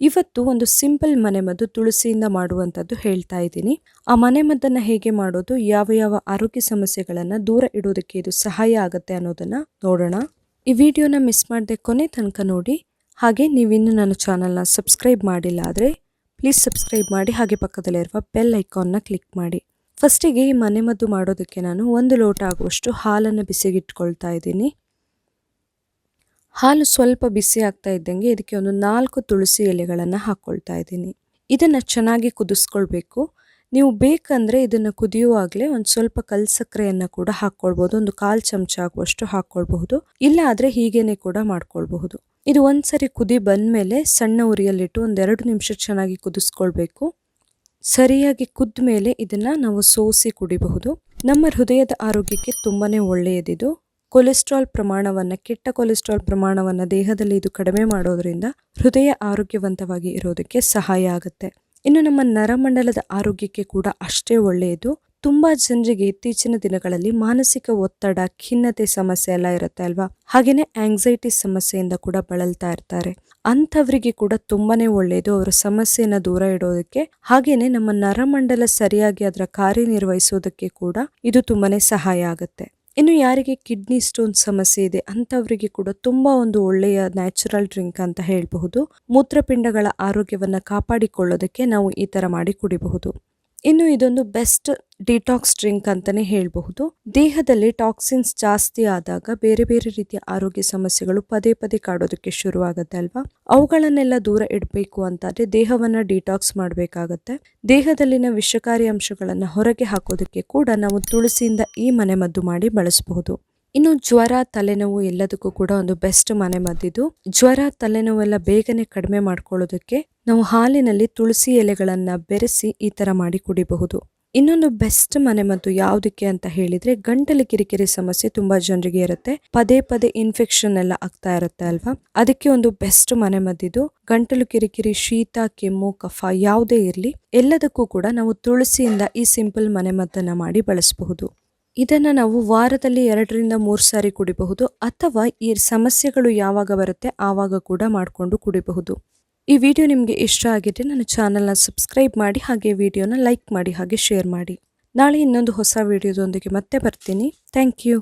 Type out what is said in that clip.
ಇವತ್ತು ಒಂದು ಸಿಂಪಲ್ ಮನೆಮದ್ದು ತುಳಸಿಯಿಂದ ಮಾಡುವಂಥದ್ದು ಹೇಳ್ತಾ ಇದ್ದೀನಿ. ಆ ಮನೆಮದ್ದನ್ನು ಹೇಗೆ ಮಾಡೋದು, ಯಾವ ಯಾವ ಆರೋಗ್ಯ ಸಮಸ್ಯೆಗಳನ್ನು ದೂರ ಇಡೋದಕ್ಕೆ ಇದು ಸಹಾಯ ಆಗುತ್ತೆ ಅನ್ನೋದನ್ನು ನೋಡೋಣ. ಈ ವಿಡಿಯೋನ ಮಿಸ್ ಮಾಡದೆ ಕೊನೆ ತನಕ ನೋಡಿ. ಹಾಗೆ ನೀವಿನ್ನು ನನ್ನ ಚಾನಲ್ನ ಸಬ್ಸ್ಕ್ರೈಬ್ ಮಾಡಿಲ್ಲ ಆದರೆ ಪ್ಲೀಸ್ ಸಬ್ಸ್ಕ್ರೈಬ್ ಮಾಡಿ, ಹಾಗೆ ಪಕ್ಕದಲ್ಲಿರುವ ಬೆಲ್ ಐಕಾನ್ನ ಕ್ಲಿಕ್ ಮಾಡಿ. ಫಸ್ಟಿಗೆ ಈ ಮನೆಮದ್ದು ಮಾಡೋದಕ್ಕೆ ನಾನು ಒಂದು ಲೋಟ ಆಗುವಷ್ಟು ಹಾಲನ್ನು ಬಿಸಿಗಿಟ್ಕೊಳ್ತಾ ಇದ್ದೀನಿ. ಹಾಲು ಸ್ವಲ್ಪ ಬಿಸಿ ಆಗ್ತಾ ಇದ್ದಂಗೆ ಇದಕ್ಕೆ ಒಂದು ನಾಲ್ಕು ತುಳಸಿ ಎಲೆಗಳನ್ನು ಹಾಕ್ಕೊಳ್ತಾ ಇದ್ದೀನಿ. ಇದನ್ನು ಚೆನ್ನಾಗಿ ಕುದಿಸ್ಕೊಳ್ಬೇಕು. ನೀವು ಬೇಕಂದರೆ ಇದನ್ನು ಕುದಿಯುವಾಗಲೇ ಒಂದು ಸ್ವಲ್ಪ ಕಲ್ ಸಕ್ಕರೆಯನ್ನು ಕೂಡ ಹಾಕ್ಕೊಳ್ಬೋದು ಒಂದು ಕಾಲು ಚಮಚ ಆಗುವಷ್ಟು ಹಾಕ್ಕೊಳ್ಬಹುದು ಇಲ್ಲ ಆದರೆ ಹೀಗೇನೆ ಕೂಡ ಮಾಡ್ಕೊಳ್ಬಹುದು. ಇದು ಒಂದ್ಸರಿ ಕುದಿ ಬಂದಮೇಲೆ ಸಣ್ಣ ಉರಿಯಲ್ಲಿಟ್ಟು ಒಂದೆರಡು ನಿಮಿಷ ಚೆನ್ನಾಗಿ ಕುದಿಸ್ಕೊಳ್ಬೇಕು. ಸರಿಯಾಗಿ ಕುದ್ದ ಮೇಲೆ ಇದನ್ನು ನಾವು ಸೋಸಿ ಕುಡಿಬಹುದು. ನಮ್ಮ ಹೃದಯದ ಆರೋಗ್ಯಕ್ಕೆ ತುಂಬಾ ಒಳ್ಳೆಯದಿದು. ಕೊಲೆಸ್ಟ್ರಾಲ್ ಪ್ರಮಾಣವನ್ನು, ಕೆಟ್ಟ ಕೊಲೆಸ್ಟ್ರಾಲ್ ಪ್ರಮಾಣವನ್ನು ದೇಹದಲ್ಲಿ ಇದು ಕಡಿಮೆ ಮಾಡೋದರಿಂದ ಹೃದಯ ಆರೋಗ್ಯವಂತವಾಗಿ ಇರೋದಕ್ಕೆ ಸಹಾಯ ಆಗುತ್ತೆ. ಇನ್ನು ನಮ್ಮ ನರಮಂಡಲದ ಆರೋಗ್ಯಕ್ಕೆ ಕೂಡ ಅಷ್ಟೇ ಒಳ್ಳೆಯದು. ತುಂಬ ಜನರಿಗೆ ಇತ್ತೀಚಿನ ದಿನಗಳಲ್ಲಿ ಮಾನಸಿಕ ಒತ್ತಡ, ಖಿನ್ನತೆ ಸಮಸ್ಯೆ ಎಲ್ಲ ಇರುತ್ತೆ ಅಲ್ವಾ? ಹಾಗೆಯೇ ಆಂಗ್ಸೈಟಿ ಸಮಸ್ಯೆಯಿಂದ ಕೂಡ ಬಳಲ್ತಾ ಇರ್ತಾರೆ. ಅಂಥವರಿಗೆ ಕೂಡ ತುಂಬಾನೇ ಒಳ್ಳೆಯದು ಅವರ ಸಮಸ್ಯೆಯನ್ನು ದೂರ ಇಡೋದಕ್ಕೆ. ಹಾಗೇನೆ ನಮ್ಮ ನರಮಂಡಲ ಸರಿಯಾಗಿ ಅದರ ಕಾರ್ಯನಿರ್ವಹಿಸೋದಕ್ಕೆ ಕೂಡ ಇದು ತುಂಬಾನೇ ಸಹಾಯ ಆಗುತ್ತೆ. ಇನ್ನು ಯಾರಿಗೆ ಕಿಡ್ನಿ ಸ್ಟೋನ್ ಸಮಸ್ಯೆ ಇದೆ ಅಂಥವರಿಗೆ ಕೂಡ ತುಂಬಾ ಒಂದು ಒಳ್ಳೆಯ ನ್ಯಾಚುರಲ್ ಡ್ರಿಂಕ್ ಅಂತ ಹೇಳಬಹುದು. ಮೂತ್ರಪಿಂಡಗಳ ಆರೋಗ್ಯವನ್ನು ಕಾಪಾಡಿಕೊಳ್ಳೋದಕ್ಕೆ ನಾವು ಈ ತರ ಮಾಡಿ ಕುಡಿಬಹುದು. ಇನ್ನು ಇದೊಂದು ಬೆಸ್ಟ್ ಡಿಟಾಕ್ಸ್ ಡ್ರಿಂಕ್ ಅಂತಾನೆ ಹೇಳಬಹುದು. ದೇಹದಲ್ಲಿ ಟಾಕ್ಸಿನ್ಸ್ ಜಾಸ್ತಿ ಆದಾಗ ಬೇರೆ ಬೇರೆ ರೀತಿಯ ಆರೋಗ್ಯ ಸಮಸ್ಯೆಗಳು ಪದೇ ಪದೇ ಕಾಡೋದಕ್ಕೆ ಶುರುವಾಗುತ್ತೆ ಅಲ್ವಾ? ಅವುಗಳನ್ನೆಲ್ಲ ದೂರ ಇಡಬೇಕು ಅಂತಾದ್ರೆ ದೇಹವನ್ನ ಡಿಟಾಕ್ಸ್ ಮಾಡಬೇಕಾಗತ್ತೆ. ದೇಹದಲ್ಲಿನ ವಿಷಕಾರಿ ಅಂಶಗಳನ್ನ ಹೊರಗೆ ಹಾಕೋದಕ್ಕೆ ಕೂಡ ನಾವು ತುಳಸಿಯಿಂದ ಈ ಮನೆಮದ್ದು ಮಾಡಿ ಬಳಸಬಹುದು. ಇನ್ನು ಜ್ವರ, ತಲೆನೋವು ಎಲ್ಲದಕ್ಕೂ ಕೂಡ ಒಂದು ಬೆಸ್ಟ್ ಮನೆಮದ್ದಿದು. ಜ್ವರ, ತಲೆನೋವೆಲ್ಲ ಬೇಗನೆ ಕಡಿಮೆ ಮಾಡ್ಕೊಳ್ಳೋದಕ್ಕೆ ನಾವು ಹಾಲಿನಲ್ಲಿ ತುಳಸಿ ಎಲೆಗಳನ್ನು ಬೆರೆಸಿ ಈ ಥರ ಮಾಡಿ ಕುಡಿಬಹುದು. ಇನ್ನೊಂದು ಬೆಸ್ಟ್ ಮನೆಮದ್ದು ಯಾವುದಕ್ಕೆ ಅಂತ ಹೇಳಿದ್ರೆ ಗಂಟಲು ಕಿರಿಕಿರಿ ಸಮಸ್ಯೆ ತುಂಬಾ ಜನರಿಗೆ ಇರುತ್ತೆ. ಪದೇ ಪದೇ ಇನ್ಫೆಕ್ಷನ್ ಎಲ್ಲ ಆಗ್ತಾ ಇರುತ್ತೆ ಅಲ್ವಾ? ಅದಕ್ಕೆ ಒಂದು ಬೆಸ್ಟ್ ಮನೆಮದ್ದಿದು ಗಂಟಲು ಕಿರಿಕಿರಿ, ಶೀತ, ಕೆಮ್ಮು, ಕಫ ಯಾವುದೇ ಇರಲಿ, ಎಲ್ಲದಕ್ಕೂ ಕೂಡ ನಾವು ತುಳಸಿಯಿಂದ ಈ ಸಿಂಪಲ್ ಮನೆಮದ್ದನ್ನ ಮಾಡಿ ಬಳಸಬಹುದು. ಇದನ್ನು ನಾವು ವಾರದಲ್ಲಿ ಎರಡರಿಂದ ಮೂರು ಸಾರಿ ಕುಡಿಬಹುದು ಅಥವಾ ಈ ಸಮಸ್ಯೆಗಳು ಯಾವಾಗ ಬರುತ್ತೆ ಆವಾಗ ಕೂಡ ಮಾಡಿಕೊಂಡು ಕುಡಿಬಹುದು. ಈ ವಿಡಿಯೋ ನಿಮಗೆ ಇಷ್ಟ ಆಗಿದ್ರೆ ನನ್ನ ಚಾನಲ್ನ ಸಬ್ಸ್ಕ್ರೈಬ್ ಮಾಡಿ ಹಾಗೆ ವಿಡಿಯೋನ ಲೈಕ್ ಮಾಡಿ ಹಾಗೆ ಶೇರ್ ಮಾಡಿ. ನಾಳೆ ಇನ್ನೊಂದು ಹೊಸ ವಿಡಿಯೋದೊಂದಿಗೆ ಮತ್ತೆ ಬರ್ತೀನಿ. Thank you